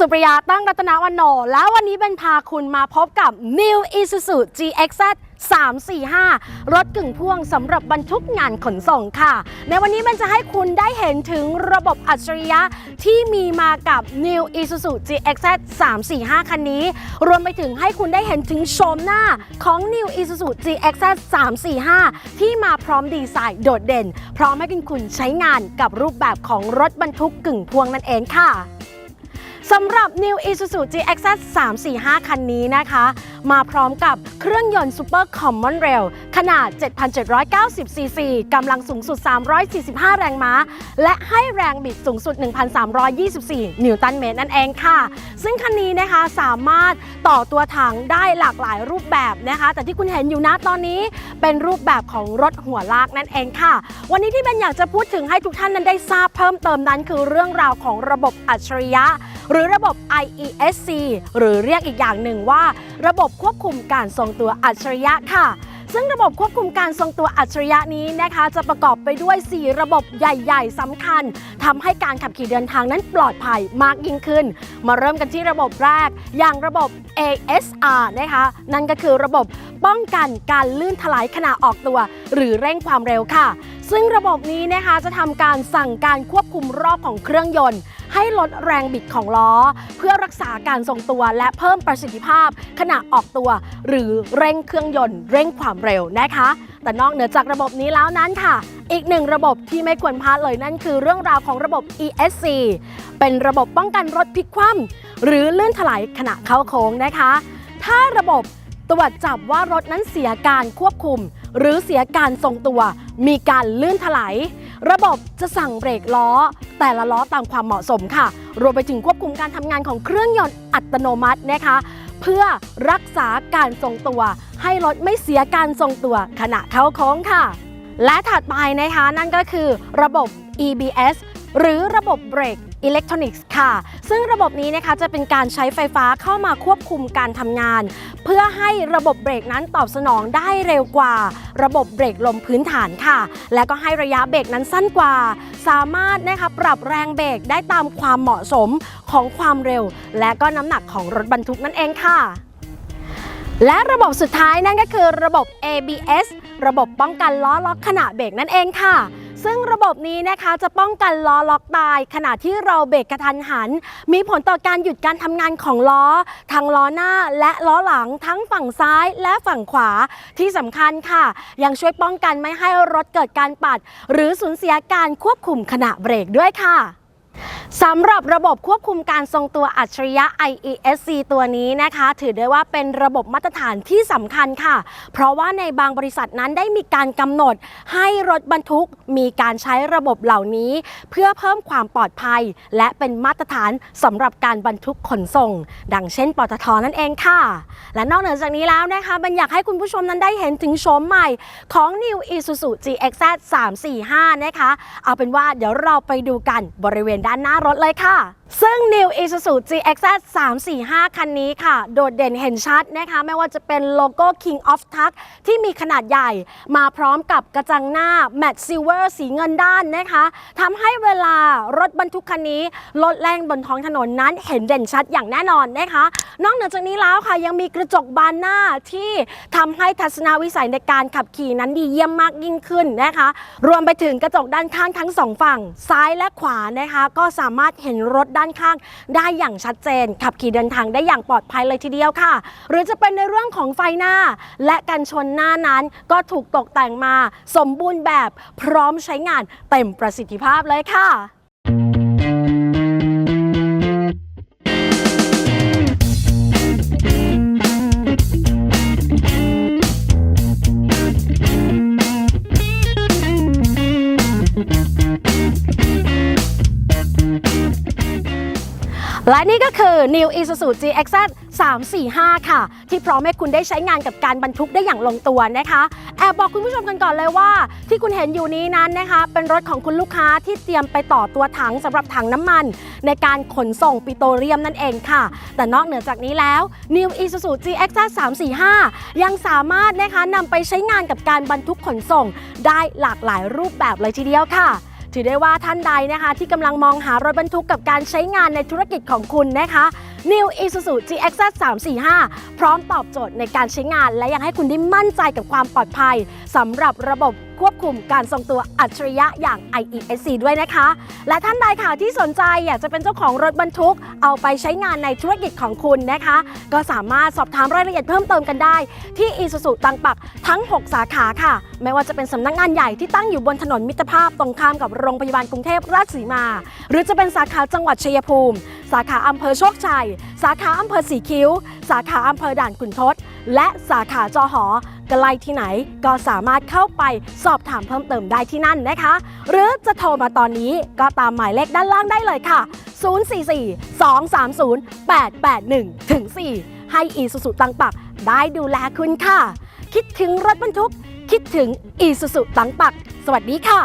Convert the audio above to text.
สุปริยาตั้งรัตนวันโน แล้ววันนี้เป็นพาคุณมาพบกับ New Isuzu GXZ 345 รถกึ่งพ่วงสำหรับบรรทุกงานขนส่งค่ะ ในวันนี้มันจะให้คุณได้เห็นถึงระบบอัจฉริยะที่มีมากับ New Isuzu GXZ 345 คันนี้ รวมไปถึงให้คุณได้เห็นถึงโฉมหน้าของ New Isuzu GXZ 345 ที่มาพร้อมดีไซน์โดดเด่น พร้อมให้คุณใช้งานกับรูปแบบของรถบรรทุกกึ่งพ่วงนั่นเองค่ะ สำหรับ New Isuzu GXZ 345 คันนี้นะคะ มาพร้อมกับเครื่องยนต์ Super Common Rail ขนาด 7,790 ซีซี กำลังสูงสุด 345 แรงม้า และให้แรงบิดสูงสุด 1,324 นิวตันเมตรนั่นเองค่ะ ซึ่งคันนี้นะคะสามารถต่อตัวถังได้หลากหลายรูปแบบนะคะ แต่ที่คุณเห็นอยู่นะตอนนี้เป็นรูปแบบของรถหัวลากนั่นเองค่ะ วันนี้ที่เบนอยากจะพูดถึงให้ทุกท่านนั้นได้ทราบเพิ่มเติมนั้น คือเรื่องราวของระบบอัจฉริยะ หรือระบบ IESC หรือเรียกอีกอย่างหนึ่งว่า ระบบควบคุมการทรงตัวอัจฉริยะค่ะซึ่งระบบควบคุมการทรงตัวอัจฉริยะนี้นะคะ จะประกอบไปด้วย 4 ระบบใหญ่ ๆสำคัญทำให้การขับขี่เดินทางนั้นปลอดภัยมากยิ่งขึ้น มาเริ่มกันที่ระบบแรก อย่างระบบ ASR นะคะ นั่นก็คือระบบป้องกันการลื่นถลายขณะออกตัว หรือเร่งความเร็วค่ะ ซึ่งระบบนี้นะคะจะทำการสั่งการควบคุมรอบของเครื่องยนต์ ให้ลดแรงบิดของล้อ เพื่อรักษาการทรงตัวและเพิ่มประสิทธิภาพ ขณะออกตัว หรือเร่งเครื่องยนต์ เร่งความเร็วนะคะ แต่นอกเหนือจากระบบนี้แล้วนั้นค่ะ อีกหนึ่งระบบที่ไม่ควรพลาดเลยนั่นคือเรื่องราวของระบบ ESC เป็นระบบป้องกันรถพลิกคว่ำหรือลื่นถลายขณะเข้าโค้งนะคะ ถ้าระบบตรวจจับว่ารถนั้นเสียการควบคุม หรือเสียการทรงตัว มีการลื่นถลายระบบจะสั่งเบรกล้อ แต่ละล้อตามความเหมาะสมค่ะ รวมไปถึงควบคุมการทำงานของเครื่องยนต์อัตโนมัตินะคะ เพื่อรักษาการทรงตัว ให้รถไม่เสียการทรงตัวขณะเข้าโค้งค่ะ และถัดไปนะคะนั่นก็คือระบบ EBS หรือระบบเบรก อิเล็กทรอนิกส์ค่ะ ซึ่งระบบนี้นะคะจะเป็นการใช้ไฟฟ้าเข้ามาควบคุมการทำงาน เพื่อให้ระบบเบรกนั้นตอบสนองได้เร็วกว่า ระบบเบรกลมพื้นฐานค่ะ และก็ให้ระยะเบรกนั้นสั้นกว่า สามารถนะคะปรับแรงเบรกได้ตามความเหมาะสมของความเร็ว และก็น้ำหนักของรถบรรทุกนั่นเองค่ะ และระบบสุดท้ายนั่นก็คือระบบ ABS ระบบป้องกันล้อล็อกขณะเบรกนั่นเองค่ะ ซึ่งระบบนี้นะคะจะป้องกันล้อล็อกตาย ขณะที่เราเบรกกระทันหัน มีผลต่อการหยุดการทำงานของล้อ ทั้งล้อหน้าและล้อหลังทั้งฝั่งซ้ายและฝั่งขวาที่สำคัญค่ะ ยังช่วยป้องกันไม่ให้รถเกิดการปัด หรือสูญเสียการควบคุมขณะเบรกด้วยค่ะ สำหรับระบบควบคุมการทรงตัวอัจฉริยะ IESC ตัวนี้นะคะ ถือได้ว่าเป็นระบบมาตรฐานที่สำคัญค่ะ เพราะว่าในบางบริษัทนั้นได้มีการกำหนด ให้รถบรรทุกมีการใช้ระบบเหล่านี้ เพื่อเพิ่มความปลอดภัย และเป็นมาตรฐานสำหรับการบรรทุกขนส่ง ดังเช่น ปตทนั่นเองค่ะ และนอกเหนือจากนี้แล้วนะคะบันอยากให้คุณผู้ชมนั้นได้เห็นถึงโฉมใหม่ของ New Isuzu GXZ 345 นะคะ เอาเป็นว่าเดี๋ยวเราไปดูกันบริเวณด้านหน้ารถเลยค่ะ ซึ่ง New Isuzu GXZ 345 คันนี้ค่ะ โดดเด่นเห็นชัดนะคะ ไม่ว่าจะเป็นโลโก้ King of Tuck ที่มีขนาดใหญ่มาพร้อมกับกระจังหน้า Matte Silver สีเงินด้านนะคะทำให้เวลารถบรรทุกคันนี้ลดแรงบนท้องถนนนั้นเห็นเด่นชัดอย่างแน่นอนนะคะ นอกเหนือจากนี้แล้วค่ะ ยังมีกระจกบานหน้าที่ทำให้ทัศนวิสัยในการขับขี่นั้นดีเยี่ยมมากยิ่งขึ้นนะคะ รวมไปถึงกระจกด้านข้างทั้งสองฝั่งซ้ายและขวานะคะ ก็สามารถเห็นรถได้านข้าง ได้อย่างชัดเจน ขับขี่เดินทางได้อย่างปลอดภัยเลยทีเดียวค่ะ หรือจะเป็นในเรื่องของไฟหน้า และกันชนหน้านั้นก็ถูกตกแต่งมา สมบูรณ์แบบพร้อมใช้งานเต็มประสิทธิภาพเลยค่ะ และนี่ก็คือ New Isuzu GXZ 345 ค่ะ ที่พร้อมให้คุณได้ใช้งานกับการบรรทุกได้อย่างลงตัวนะคะ แอบบอกคุณผู้ชมกันก่อนเลยว่า ที่คุณเห็นอยู่นี้นั้นนะคะ เป็นรถของคุณลูกค้าที่เตรียมไปต่อตัวถังสำหรับถังน้ำมัน ในการขนส่งปิโตรเลียมนั่นเองค่ะ แต่นอกเหนือจากนี้แล้ว New Isuzu GXZ 345 ยังสามารถนะคะนำไปใช้งานกับการบรรทุกขนส่ง ได้หลากหลายรูปแบบเลยทีเดียวค่ะ ถือได้ว่าท่านใดนะคะ ที่กำลังมองหารถบรรทุกกับการใช้งานในธุรกิจของคุณนะคะ New Isuzu GX 345 พร้อมตอบโจทย์ในการใช้งาน และยังให้คุณได้มั่นใจกับความปลอดภัยสำหรับระบบควบคุมการทรงตัวอัจฉริยะอย่าง IESC ด้วยนะคะ และท่านใดค่ะที่สนใจอยากจะเป็นเจ้าของรถบรรทุก เอาไปใช้งานในธุรกิจของคุณนะคะ ก็สามารถสอบถามรายละเอียดเพิ่มเติมกันได้ ที่ Isuzu ตังปักทั้ง 6 สาขาค่ะ ไม่ว่าจะเป็นสำนักงานใหญ่ที่ตั้งอยู่บนถนนมิตรภาพตรงข้ามกับโรงพยาบาลกรุงเทพราชสีมา หรือจะเป็นสาขาจังหวัดชัยภูมิ สาขาอำเภอโชคชัย สาขาอำเภอสีคิ้ว สาขาอำเภอด่านขุนทด และสาขาจอหอใกล้ที่ไหนก็สามารถเข้าไปสอบถามเพิ่มเติมได้ที่นั่นนะคะ หรือจะโทรมาตอนนี้ก็ตามหมายเลขด้านล่างได้เลยค่ะ 044 230 881ถึง4ให้อีซูซูตังปักได้ดูแลคุณค่ะ คิดถึงรถบรรทุก คิดถึงอีซูซูตังปัก สวัสดีค่ะ